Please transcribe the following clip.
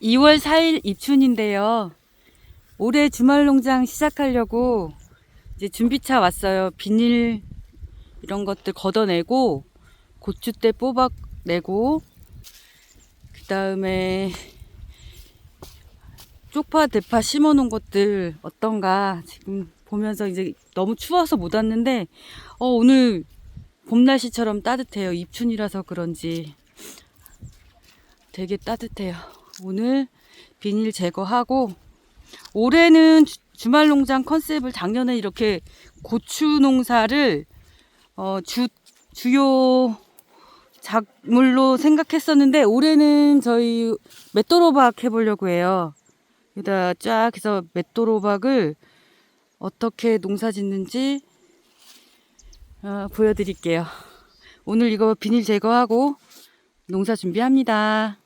2월 4일 입춘인데요. 올해 주말 농장 시작하려고 이제 준비차 왔어요. 비닐 이런 것들 걷어내고 고추대 뽑아내고 그 다음에 쪽파 대파 심어 놓은 것들 어떤가 지금 보면서 이제 너무 추워서 못 왔는데 어, 오늘 봄 날씨처럼 따뜻해요. 입춘이라서 그런지 되게 따뜻해요. 오늘 비닐 제거하고 올해는 주- 주말 농장 컨셉을 작년에 이렇게 고추 농사를 어, 주 주요 작물로 생각했었는데 올해는 저희 맷도로박 해보려고 해요. 여기다 쫙 해서 맷도로박을 어떻게 농사 짓는지 어, 보여드릴게요. 오늘 이거 비닐 제거하고 농사 준비합니다.